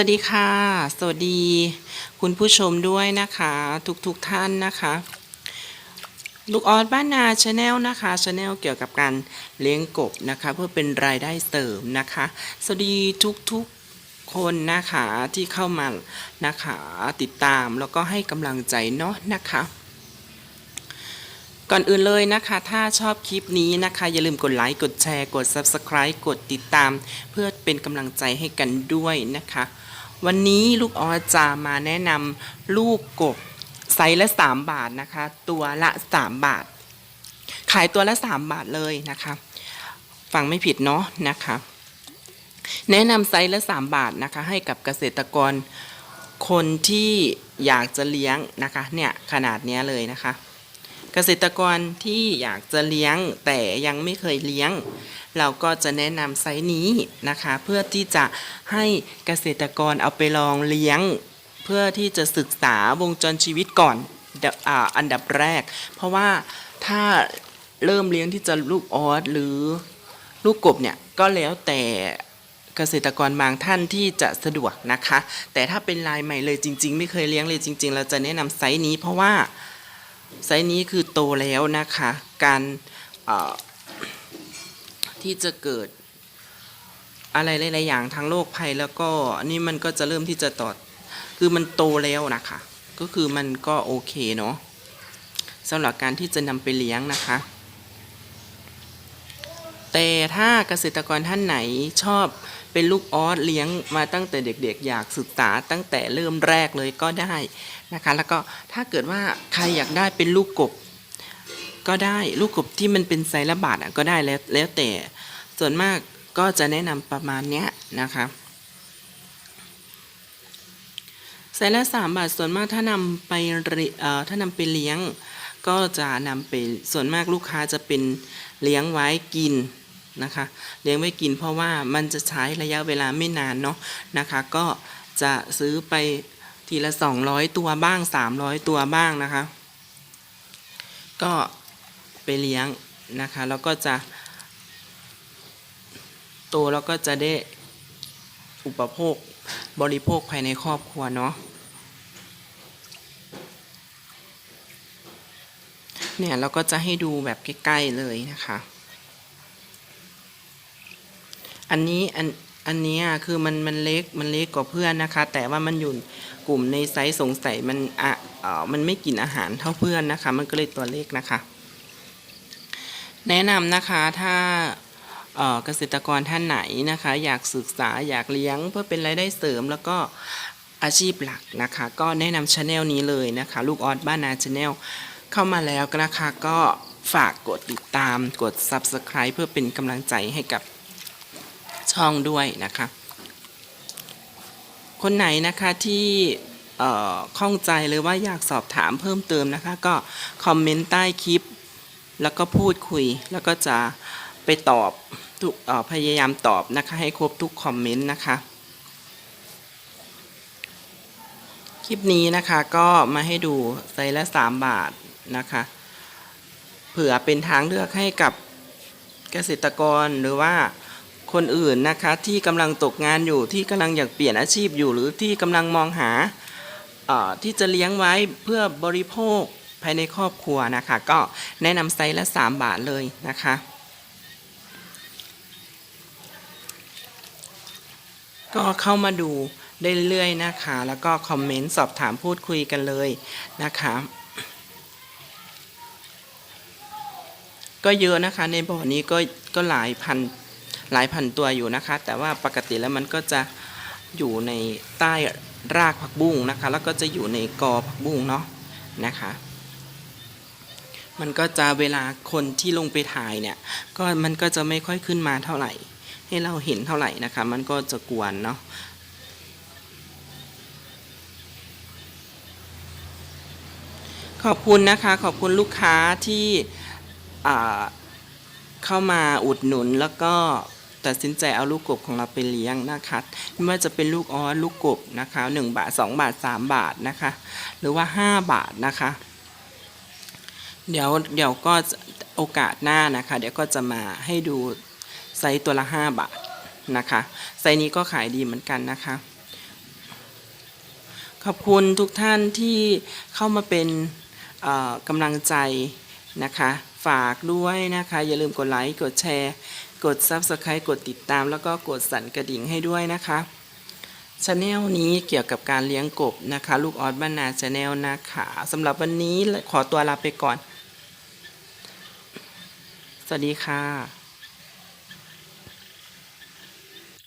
วัสดีค่ะ สวัสดี คุณผู้ชมด้วยนะคะ ทุกๆทท่านนะคะ ลูกออสบ้านนาชาแนลนะคะชาแนลเกี่ยวกับการเลี้ยงกบนะคะ เพื่อเป็นรายได้เสริมนะคะ สวัสดีทุกๆคนนะคะที่เข้ามานะคะ ติดตามแล้วก็ให้กำลังใจเนาะนะคะ ก่อนอื่นเลยนะคะ ถ้าชอบคลิปนี้นะคะ อย่าลืมกดไลค์ กดแชร์ กด Subscribe กดติดตาม เพื่อเป็นกำลังใจให้กันด้วยนะคะ วันนี้ลูกออจะมาแนะนำลูกกบไซส์ละ 3 บาทนะคะ ตัวละ 3 บาท ขายตัวละ 3 บาทเลยนะคะ ฟังไม่ผิดเนาะนะคะ แนะนำไซส์ละ 3 บาทนะคะ ให้กับเกษตรกรคนที่อยากจะเลี้ยงนะคะ เนี่ยขนาดนี้เลยนะคะ เกษตรกรที่อยากจะเลี้ยงแต่ยังไม่เคยเลี้ยง เราก็จะแนะนำไซส์นี้นะคะ เพื่อที่จะให้เกษตรกรเอาไปลองเลี้ยง เพื่อที่จะศึกษาวงจรชีวิตก่อนอันดับแรก เพราะว่าถ้าเริ่มเลี้ยงที่จะลูกออสหรือลูกกบเนี่ยก็แล้วแต่เกษตรกรบางท่านที่จะสะดวกนะคะ แต่ถ้าเป็นลายใหม่เลยจริง ๆ ไม่เคยเลี้ยงเลยจริง ๆ เราจะแนะนำไซส์นี้เพราะว่า ไซส์นี้คือโตแล้วนะคะ การที่จะเกิดอะไรหลายๆอย่างทางโรคภัยแล้วก็อันนี้มันก็จะเริ่มที่จะตอดคือมันโตแล้วนะคะ ก็คือมันก็โอเคเนาะสำหรับการที่จะนำไปเลี้ยงนะคะ แต่ถ้าเกษตรกรท่านไหนชอบเป็นลูกออสเลี้ยงมาตั้งแต่เด็กๆ อยากศึกษาตั้งแต่เริ่มแรกเลยก็ได้นะคะ แล้วก็ถ้าเกิดว่าใครอยากได้เป็นลูกกบก็ได้ลูกกบที่มันเป็นไซส์ละบาทอะก็ได้แล้วแล้วแต่ส่วนมากก็จะแนะนำประมาณเนี้ยนะคะไซส์ละสามบาทส่วนมากถ้านำไปเอ่อถ้านำไปเลี้ยงก็จะนำไปส่วนมากลูกค้าจะเป็นเลี้ยงไว้กิน นะคะ เลี้ยงไว้กินเพราะว่ามันจะใช้ระยะเวลาไม่นานเนาะนะคะ ก็จะซื้อไปทีละ 200 ตัวบ้าง 300 ตัวบ้างนะคะ ก็ไปเลี้ยงนะคะแล้วก็จะโตแล้วก็จะได้อุปโภคบริโภคภายในครอบครัวเนาะเนี่ยเราก็จะให้ดูแบบใกล้ ๆ เลยนะคะ อันนี้อันอันนี้คือมันมันเล็กมันเล็กกว่าเพื่อนนะคะ แต่ว่ามันอยู่กลุ่มในไซส์สงสัยมันอะเออมันไม่กินอาหารเท่าเพื่อนนะคะ มันก็เลยตัวเล็กนะคะ แนะนำนะคะถ้าเกษตรกรท่านไหนนะคะ อยากศึกษาอยากเลี้ยงเพื่อเป็นรายได้เสริมแล้วก็อาชีพหลักนะคะ ก็แนะนำชาแนลนี้เลยนะคะ ลูกออสบ้านนาชาแนลเข้ามาแล้วก็นะคะ ก็ฝากกดติดตามกด Subscribe เพื่อเป็นกำลังใจให้กับ ช่องด้วยนะคะ คนไหนนะคะที่ข้องใจหรือว่าอยากสอบถามเพิ่มเติมนะคะ ก็คอมเมนต์ใต้คลิป แล้วก็พูดคุย แล้วก็จะไปตอบออพยายามตอบนะคะ ให้ครบทุกคอมเมนต์นะคะ คลิปนี้นะคะก็มาให้ดูไซส์ละ 3 บาทนะคะ เผื่อเป็นทางเลือกให้กับเกษตรกรหรือว่า คนอื่นนะคะที่กำลังตกงานอยู่ที่กำลังอยากเปลี่ยนอาชีพอยู่ หรือที่กำลังมองหาที่จะเลี้ยงไว้เพื่อบริโภคภายในครอบครัวนะคะ ก็แนะนำไซส์ละ 3 บาทเลยนะคะก็เข้ามาดูได้เรื่อยๆนะคะ แล้วก็คอมเมนต์สอบถามพูดคุยกันเลยนะคะ ก็เยอะนะคะในบ่อนี้ก็ก็หลายพัน หลายพันตัวอยู่นะคะ แต่ว่าปกติแล้วมันก็จะอยู่ในใต้รากผักบุ้งนะคะ แล้วก็จะอยู่ในกอผักบุ้งเนาะนะคะ มันก็จะเวลาคนที่ลงไปถ่ายเนี่ยก็มันก็จะไม่ค่อยขึ้นมาเท่าไหร่ ให้เราเห็นเท่าไหร่นะคะ มันก็จะกวนเนาะขอบคุณนะคะ ขอบคุณลูกค้าที่เข้ามาอุดหนุนแล้วก็ ตัดสินใจเอาลูกกบของเราไปเลี้ยงนะคะไม่ว่าจะเป็นลูกออสลูกกบนะคะ 1 บาท 2 บาท 3 บาทนะคะ หรือว่า 5 บาทนะคะ เดี๋ยวเดี๋ยวก็โอกาสหน้านะคะ เดี๋ยวก็จะมาให้ดูไซส์ตัวละ 5 บาทนะคะไซส์นี้ก็ขายดีเหมือนกันนะคะ ขอบคุณทุกท่านที่เข้ามาเป็นกำลังใจนะคะ ฝากด้วยนะคะ อย่าลืมกดไลค์ กดแชร์ กด Subscribe กดติดตาม แล้วก็กดสั่นกระดิ่งให้ด้วยนะคะชาแนลนี้เกี่ยวกับการเลี้ยงกบนะคะ ลูกออสบ้านนาชาแนลนะคะสำหรับวันนี้ขอตัวลาไปก่อน สวัสดีค่ะ